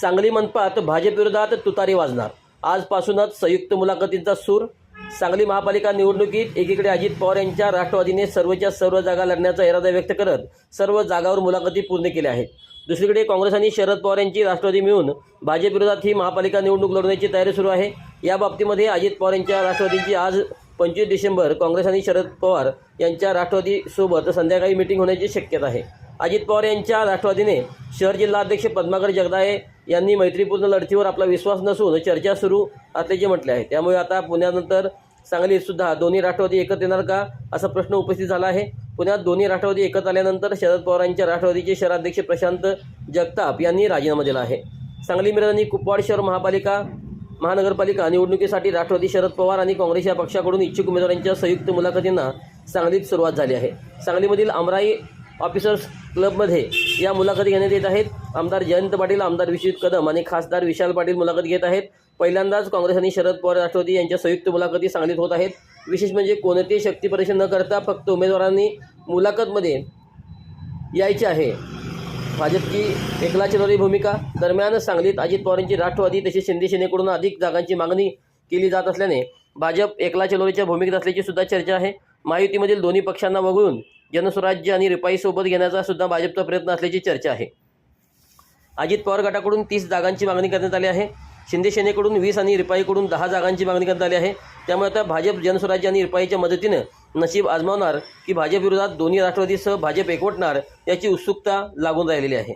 सांगली मनपात भाजपविरोधात तुतारी वाजणार. आजपासूनच संयुक्त मुलाखतींचा सूर. सांगली महापालिका निवडणुकीत एकीकडे अजित पवार यांच्या राष्ट्रवादीने सर्वच्या सर्व जागा लढण्याचा इरादा व्यक्त करत सर्व जागावर मुलाखती पूर्ण केल्या आहेत. दुसरीकडे काँग्रेस आणि शरद पवार यांची राष्ट्रवादी मिळून भाजपविरोधात ही महापालिका निवडणूक लढवण्याची तयारी सुरू आहे. या बाबतीमध्ये अजित पवार यांच्या राष्ट्रवादीची आज पंचवीस डिसेंबर काँग्रेस आणि शरद पवार यांच्या राष्ट्रवादीसोबत संध्याकाळी मिटिंग होण्याची शक्यता आहे. अजित पवार यांच्या राष्ट्रवादीने शहर जिल्हाध्यक्ष पद्माकर जगदाळे यांनी मैत्रीपूर्ण लढतीवर आपला विश्वास नसून चर्चा सुरू असल्याचे म्हटले आहे. त्यामुळे आता पुण्यानंतर सांगलीतसुद्धा दोन्ही राष्ट्रवादी एकत्र येणार का असा प्रश्न उपस्थित झाला आहे. पुण्यात दोन्ही राष्ट्रवादी एकत्र आल्यानंतर शरद पवारांच्या राष्ट्रवादीचे शहराध्यक्ष प्रशांत जगताप यांनी राजीनामा दिला आहे. सांगली मिरज आणि कुपवाड शहर महापालिका महानगरपालिका निवडणुकीसाठी राष्ट्रवादी शरद पवार आणि काँग्रेस या पक्षाकडून इच्छुक उमेदवारांच्या संयुक्त मुलाखतींना सांगलीत सुरुवात झाली आहे. सांगलीमधील अमराई ऑफिसर्स क्लबमध्ये या मुलाखती घेण्यात येत आहेत. आमदार जयंत पाटील आमदार विश्वजित कदम आणि खासदार विशाल पाटील मुलाखत घेत आहेत. पहिल्यांदाच काँग्रेस आणि शरद पवार राष्ट्रवादी यांच्या संयुक्त मुलाखती सांगलीत होत आहेत. विशेष म्हणजे कोणतेही शक्तीपरीक्षण न करता फक्त उमेदवारांनी मुलाखतमध्ये यायचे आहे. भाजपची एकला चिरवली भूमिका दरम्यान सांगलीत अजित पवारांची राष्ट्रवादी तसेच शिंदे सेनेकडून अधिक जागांची मागणी केली जात असल्याने भाजप एकला चिरवलीच्या भूमिकेत असल्याची सुद्धा चर्चा आहे. महायुतीमधील दोन्ही पक्षांना वगळून जनस्वराज्य आणि रिपाईसोबत घेण्याचा सुद्धा भाजपचा प्रयत्न असल्याची चर्चा आहे. अजित पवार गटाकडून तीस जागांची मागणी करण्यात आली आहे. शिंदे सेनेकडून वीस आणि रिपाईकडून दहा जागांची मागणी करण्यात आली आहे. त्यामुळे आता भाजप जनस्वराज्य आणि रिपाईच्या मदतीनं नशीब आजमावणार की भाजपविरोधात दोन्ही राष्ट्रवादीसह भाजप एकवटणार याची उत्सुकता लागून राहिलेली आहे.